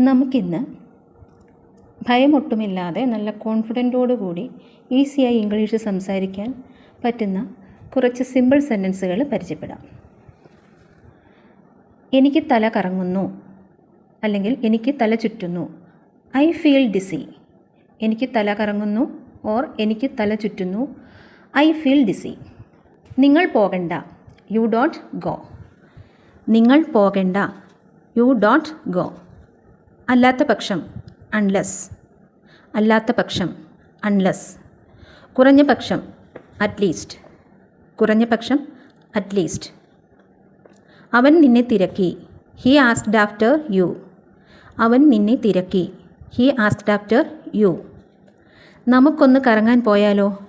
നമുക്കിന്ന് ഭയമൊട്ടുമില്ലാതെ നല്ല കോൺഫിഡന്റോടു കൂടി ഈസിയായി ഇംഗ്ലീഷ് സംസാരിക്കാൻ പറ്റുന്ന കുറച്ച് സിമ്പിൾ സെന്റൻസുകൾ പരിചയപ്പെടാം. എനിക്ക് തല കറങ്ങുന്നു അല്ലെങ്കിൽ എനിക്ക് തല ചുറ്റുന്നു. ഐ ഫീൽ ഡിസി എനിക്ക് തല കറങ്ങുന്നു ഓർ എനിക്ക് തല ചുറ്റുന്നു. ഐ ഫീൽ ഡിസി നിങ്ങൾ പോകണ്ട. യു ഡോണ്ട് ഗോ നിങ്ങൾ പോകണ്ട. യു ഡോണ്ട് ഗോ അല്ലാത്ത പക്ഷം അൺലെസ് അല്ലാത്ത പക്ഷം അൺലെസ് കുറഞ്ഞ പക്ഷം അറ്റ്ലീസ്റ്റ് കുറഞ്ഞ പക്ഷം അറ്റ്ലീസ്റ്റ് അവൻ നിന്നെ തിരക്കി. ഹി ആസ്ക്ഡ് ആഫ്റ്റർ യു അവൻ നിന്നെ തിരക്കി. ഹി ആസ്ക്ഡ് ആഫ്റ്റർ യു നമുക്കൊന്ന് കറങ്ങാൻ പോയാലോ?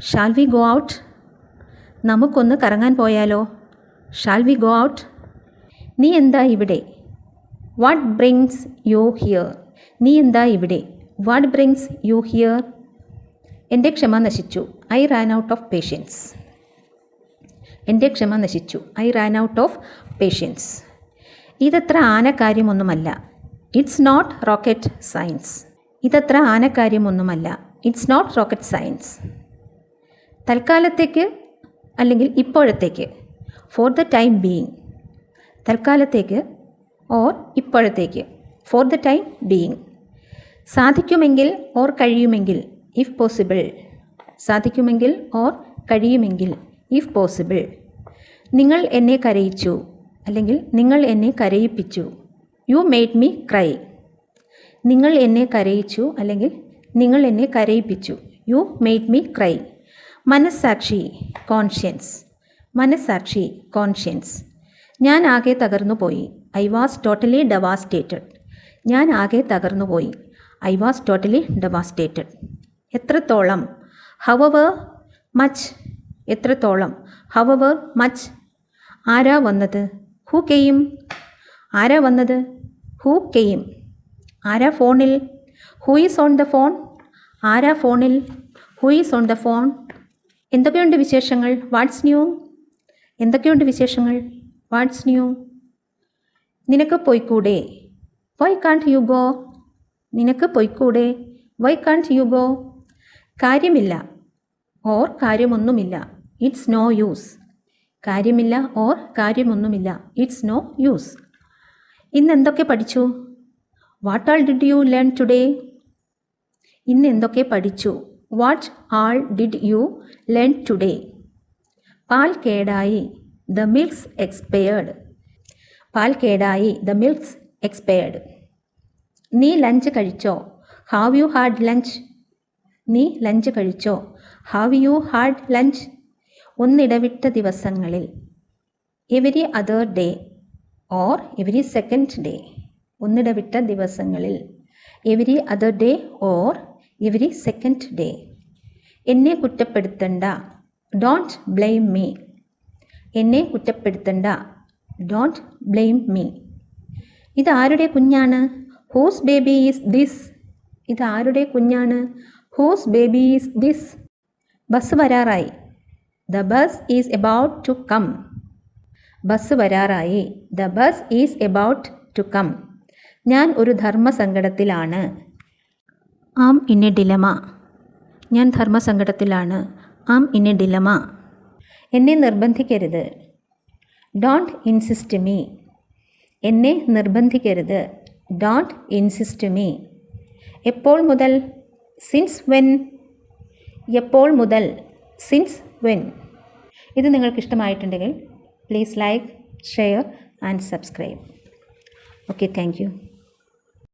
ഷാൽ വി ഗോ ഔട്ട് നമുക്കൊന്ന് കറങ്ങാൻ പോയാലോ? ഷാൽ വി ഗോ ഔട്ട് നീ എന്താ ഇവിടെ? വാട്ട് ബ്രിങ്സ് യു ഹിയർ നീ എന്താ ഇവിടെ? വാട്ട് ബ്രിങ്സ് യു ഹിയർ എന്റെ ക്ഷമ നശിച്ചു. I ran out of patience എന്റെ ക്ഷമ നശിച്ചു. I ran out of patience ഇതത്ര ആനക്കാര്യമൊന്നുമല്ല. ഇറ്റ്സ് നോട്ട് റോക്കറ്റ് സയൻസ് ഇതത്ര ആനക്കാര്യമൊന്നുമല്ല. ഇറ്റ്സ് നോട്ട് റോക്കറ്റ് സയൻസ് തൽക്കാലത്തേക്ക് അല്ലെങ്കിൽ ഇപ്പോഴത്തേക്ക്. ഫോർ ദ ടൈം ബീയിങ് തൽക്കാലത്തേക്ക് ഓർ ഇപ്പോഴത്തേക്ക്. ഫോർ ദ ടൈം ബീയിങ് സാധിക്കുമെങ്കിൽ ഓർ കഴിയുമെങ്കിൽ ഇഫ് പോസിബിൾ സാധിക്കുമെങ്കിൽ ഓർ കഴിയുമെങ്കിൽ ഇഫ് പോസിബിൾ നിങ്ങൾ എന്നെ കരയിച്ചു അല്ലെങ്കിൽ നിങ്ങൾ എന്നെ കരയിപ്പിച്ചു. യു മെയ്ഡ് മീ ക്രൈ നിങ്ങൾ എന്നെ കരയിച്ചു അല്ലെങ്കിൽ നിങ്ങൾ എന്നെ കരയിപ്പിച്ചു. യു മെയ്ഡ് മീ ക്രൈ മനസ്സാക്ഷി കോൺഷ്യൻസ് മനസ്സാക്ഷി കോൺഷ്യൻസ് ഞാൻ ആകെ തകർന്നുപോയി ഐ വാസ് ടോട്ടലി ഡെവാസ്റ്റേറ്റഡ്. ഞാൻ ആകെ തകർന്നുപോയി ഐ വാസ് ടോട്ടലി ഡെവാസ്റ്റേറ്റഡ്. എത്രത്തോളം? However much. എത്രത്തോളം? However much. ആരാ വന്നത്? ഹൂ കെയും? ആരാ വന്നത്? ഹൂ കെയും. ആരാ ഫോണിൽ? Who is on the phone? ആരാ ഫോണിൽ? Who is on the phone? എന്തൊക്കെയുണ്ട് വിശേഷങ്ങൾ? What's new? എന്തൊക്കെയുണ്ട് വിശേഷങ്ങൾ? What's new? നിനക്ക് പോയിക്കൂടെ? വൈ കാൺട്ട് യു ഗോ നിനക്ക് പോയിക്കൂടെ? വൈ കാൺട്ട് യു ഗോ കാര്യമില്ല. ഓർ കാര്യമൊന്നുമില്ല. ഇറ്റ്സ് നോ യൂസ് കാര്യമില്ല ഓർ കാര്യമൊന്നുമില്ല. ഇറ്റ്സ് നോ യൂസ് ഇന്ന് എന്തൊക്കെ പഠിച്ചു? What all did you learn today ഇന്ന് എന്തൊക്കെ പഠിച്ചു? What all did you learn today പാൽ കേടായി. ദ മിൽക്സ് എക്സ്പെയർഡ് പാൽ കേടായി. ദ മിൽക്സ് എക്സ്പെയർഡ് നീ ലഞ്ച് കഴിച്ചോ? ഹാവ് യു ഹാഡ് ലഞ്ച് നീ ലഞ്ച് കഴിച്ചോ? ഹാവ് യു ഹാഡ് ലഞ്ച് ഒന്നിടവിട്ട ദിവസങ്ങളിൽ. Every other day or every second day ഒന്നിടവിട്ട ദിവസങ്ങളിൽ. Every other day or every second day എന്നെ കുറ്റപ്പെടുത്തണ്ട. ഡോണ്ട് ബ്ലെയിം മീ എന്നെ കുറ്റപ്പെടുത്തണ്ട. ഡോണ്ട് ബ്ലെയിം മീ ഇതാരുടെ കുഞ്ഞാണ്? ഹൂസ് ബേബി ഈസ് ദിസ് ഇതാരുടെ കുഞ്ഞാണ്? Whose baby is this bus വരാറായി. The bus is about to come bus വരാറായി. The bus is about to come ഞാൻ ഒരു ധർമ്മസങ്കടത്തിലാണ്. Am in a dilemma. ഞാൻ ധർമ്മസങ്കടത്തിലാണ്. Am in a dilemma. എന്നെ നിർബന്ധിക്കരുത്. Don't insist me എന്നെ നിർബന്ധിക്കരുത്. Don't insist me എപ്പോൾ മുതൽ? Since when എപ്പോൾ മുതൽ? സിൻസ് വെൻ ഇത് നിങ്ങൾക്ക് ഇഷ്ടമായിട്ടുണ്ടെങ്കിൽ please like share and subscribe okay thank